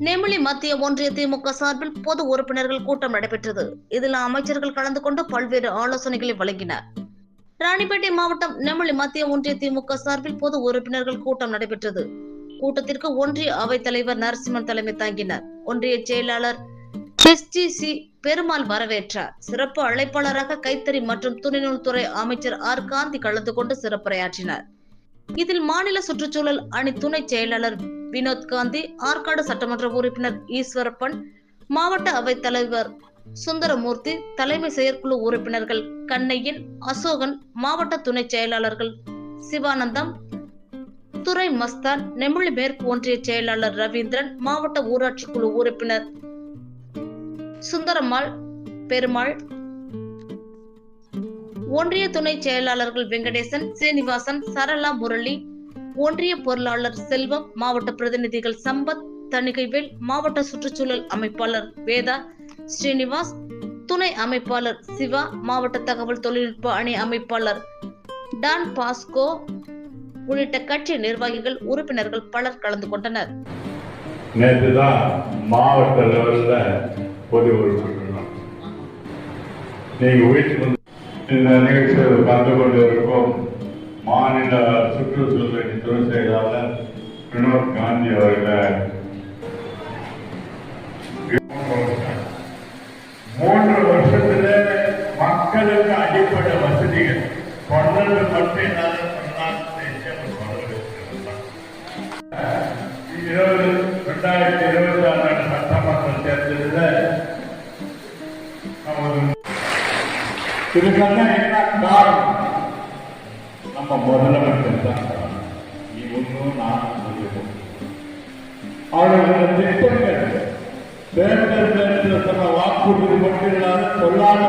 மத்திய ஒன்றிய திமுக சார்பில் பொது உறுப்பினர்கள் கூட்டம் நடைபெற்றது. இதில் அமைச்சர்கள் கலந்து கொண்டு பல்வேறு ஆலோசனைகளை வழங்கினர். ராணிப்பேட்டை மாவட்டம் நெம்மலி மத்திய ஒன்றிய திமுக சார்பில் பொது உறுப்பினர்கள் கூட்டம் நடைபெற்றது. கூட்டத்திற்கு ஒன்றிய அவைத் தலைவர் நரசிம்மன் தலைமை தாங்கினார். ஒன்றிய செயலாளர் எஸ்டிசி பெருமாள் வரவேற்றார். சிறப்பு அழைப்பாளராக கைத்தறி மற்றும் துணிநூல் துறை அமைச்சர் ஆர். காந்தி கலந்து கொண்டு சிறப்புரையாற்றினார். இதில் மாநில சுற்றுச்சூழல் அணி துணை செயலாளர் வினோத் காந்தி ஆற்காடு சட்டமன்ற உறுப்பினர் ஈஸ்வரப்பன் மாவட்ட அவைத் தலைவர் சுந்தரமூர்த்தி தலைமை செயற்குழு உறுப்பினர்கள் கண்ணையின் அசோகன் மாவட்ட துணை செயலாளர்கள் சிவானந்தம் துறை மஸ்தான் நெமிழி மேற்கு ஒன்றிய செயலாளர் ரவீந்திரன் மாவட்ட ஊராட்சி குழு உறுப்பினர் சுந்தரம்மாள் பெருமாள் ஒன்றிய துணை செயலாளர்கள் வெங்கடேசன் சீனிவாசன் சரளா முரளி ஒன்றிய பொருளாளர் செல்வம் மாவட்ட பிரதிநிதிகள் சம்பத் தணிகைவேல் மாவட்ட சுற்றுச்சூழல் அமைப்பாளர் வேதா ஸ்ரீனிவாஸ் துணை அமைப்பாளர் சிவா மாவட்ட தகவல் தொழில்நுட்ப அணி அமைப்பாளர் டான் பாஸ்கோ உள்ளிட்ட கட்சி நிர்வாகிகள் உறுப்பினர்கள் பலர் கலந்து கொண்டனர். நேற்று தான் மாவட்ட லெவலில் பொது நீங்கள் வீட்டுக்கு வந்து இந்த நிகழ்ச்சியில் கலந்து கொண்டு இருக்கும் மாநில சுற்றுச்சூழல் துறை செயலாளர் வினோத் காந்தி அவர்களை மூன்று வருஷத்துல மக்களுக்கு அடிப்படை வசதிகள். பன்னெண்டு மட்டும் என்னால இருபது ரெண்டாயிரத்தி இருபத்தி ஆறு சட்டமன்ற தேர்தலில் இதுக்கெல்லாம் என்ன காரணம்? நம்ம முதலமைச்சர் தான் காரணம். நீ ஒன்றும் நான் ஒன்றும். அவர்களுடைய திட்டங்கள் தேர்தல் நேரத்தில் சொன்ன வாக்குறுதி மட்டும் இல்லாத சொல்லாத